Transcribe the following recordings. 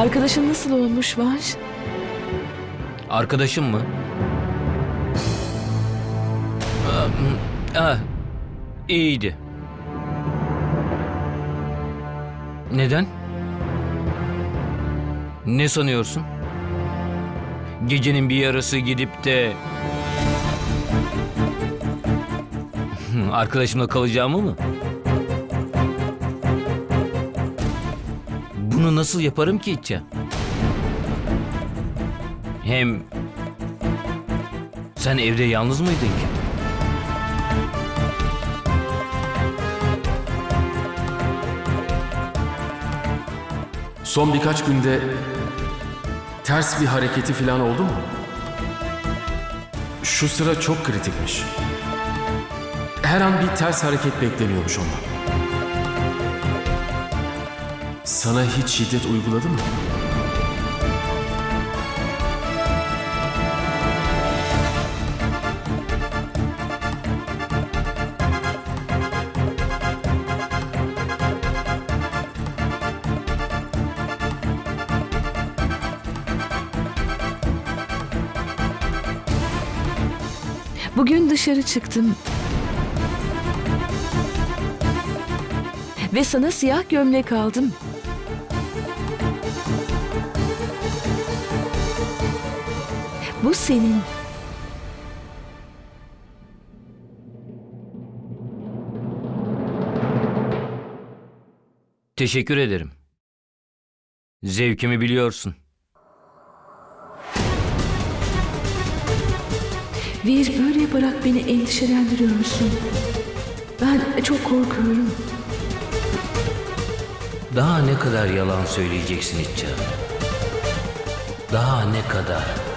Arkadaşın nasıl olmuş Vanş? Arkadaşım mı? Aa, ah, iyiydi. Neden? Ne sanıyorsun? Gecenin bir yarısı gidip de... Arkadaşımla kalacağımı mı? Bunu nasıl yaparım ki İtça? Hem sen evde yalnız mıydın ki? Son birkaç günde ters bir hareketi falan oldu mu? Şu sıra çok kritikmiş. Her an bir ters hareket bekleniyormuş ondan. Sana hiç şiddet uyguladı mı? Bugün dışarı çıktım. Ve sana siyah gömlek aldım. Bu senin. Teşekkür ederim. Zevkimi biliyorsun. Vir böyle yaparak beni endişelendiriyorsun. Ben çok korkuyorum. Daha ne kadar yalan söyleyeceksin İtça? Daha ne kadar?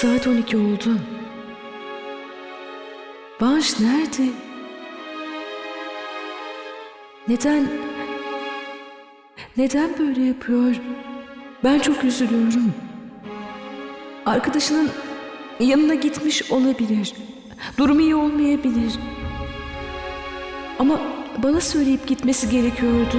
Saat 12 oldu. Vanş nerede? Neden? Neden böyle yapıyor? Ben çok üzülüyorum. Arkadaşının yanına gitmiş olabilir. Durumu iyi olmayabilir. Ama bana söyleyip gitmesi gerekiyordu.